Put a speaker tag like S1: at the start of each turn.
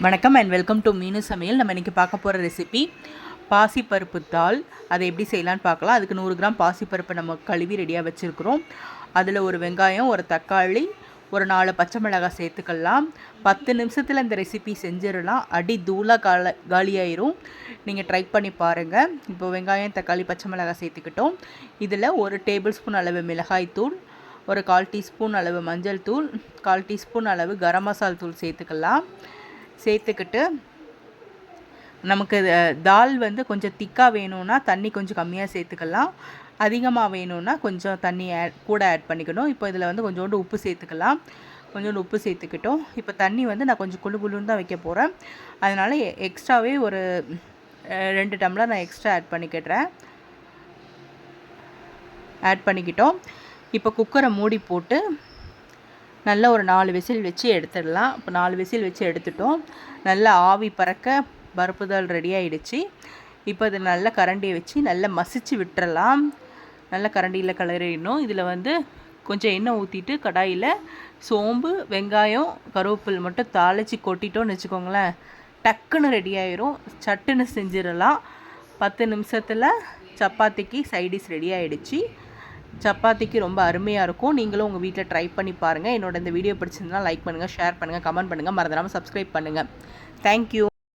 S1: வணக்கம் and welcome to மீனு சமையல். நம்ம இன்றைக்கி பார்க்க போகிற ரெசிபி பாசிப்பருப்பு தால் அதை எப்படி செய்யலான்னு பார்க்கலாம். அதுக்கு நூறு கிராம் பாசிப்பருப்பை நம்ம கழுவி ரெடியாக வச்சுருக்குறோம். அதில் ஒரு வெங்காயம் ஒரு தக்காளி ஒரு நாலு பச்சை மிளகாய் சேர்த்துக்கலாம். பத்து நிமிஷத்தில் இந்த ரெசிபி செஞ்சிடலாம். அடி தூளாக கால காலியாயிரும். நீங்கள் ட்ரை பண்ணி பாருங்கள் இப்போ வெங்காயம் தக்காளி பச்சை மிளகாய் சேர்த்துக்கிட்டோம். இதில் ஒரு டேபிள் ஸ்பூன் அளவு மிளகாய் தூள் ஒரு கால் டீஸ்பூன் அளவு மஞ்சள் தூள் கால் டீஸ்பூன் அளவு கரம் மசால் தூள் சேர்த்துக்கலாம். சேர்த்துக்கிட்டு நமக்கு தால் வந்து கொஞ்சம் திக்காக வேணும்னா தண்ணி கொஞ்சம் கம்மியாக சேர்த்துக்கலாம். அதிகமாக வேணும்னா கொஞ்சம் தண்ணி ஆட் கூட ஆட் பண்ணிக்கணும். இப்போ இதில் வந்து கொஞ்சோண்டு உப்பு சேர்த்துக்கலாம். கொஞ்சோண்டு உப்பு சேர்த்துக்கிட்டோம். இப்போ தண்ணி வந்து நான் கொஞ்சம் குழு குழுன்னு தான் வைக்க போகிறேன் அதனால் எக்ஸ்ட்ராவே ஒரு ரெண்டு டம்ளர் நான் எக்ஸ்ட்ரா ஆட் பண்ணிக்கிட்டுறேன் ஆட் பண்ணிக்கிட்டோம். இப்போ குக்கரை மூடி போட்டு நல்லா ஒரு நாலு விசில் வச்சு எடுத்துடலாம். இப்போ நாலு விசில் வச்சு எடுத்துட்டோம். நல்லா ஆவி பறக்க பருப்பு தால் ரெடி ஆகிடுச்சு இப்போ இது நல்ல கரண்டியை வச்சு நல்லா மசிச்சு விட்டுறலாம். நல்ல கரண்டியில் கலரிடணும் இதில் வந்து கொஞ்சம் எண்ணெய் ஊற்றிட்டு கடாயில் சோம்பு வெங்காயம் கருவேப்பில் மட்டும் தாளித்து கொட்டிட்டோம்னு வச்சுக்கோங்களேன். டக்குன்னு ரெடி ஆயிரும். சட்டுன்னு செஞ்சிடலாம். பத்து நிமிஷத்தில் சப்பாத்திக்கு சைடிஸ் ரெடி ஆகிடுச்சு சப்பாத்திக்கு ரொம்ப அருமையாக இருக்கும். நீங்களும் உங்கள் வீட்டில் ட்ரை பண்ணி பாருங்கள் என்னோட இந்த வீடியோ பிடிச்சிருந்தா லைக் பண்ணுங்கள் ஷேர் பண்ணுங்கள் கமெண்ட் பண்ணுங்கள் மறந்துடாமல் சப்ஸ்கிரைப் பண்ணுங்கள் தேங்க்யூ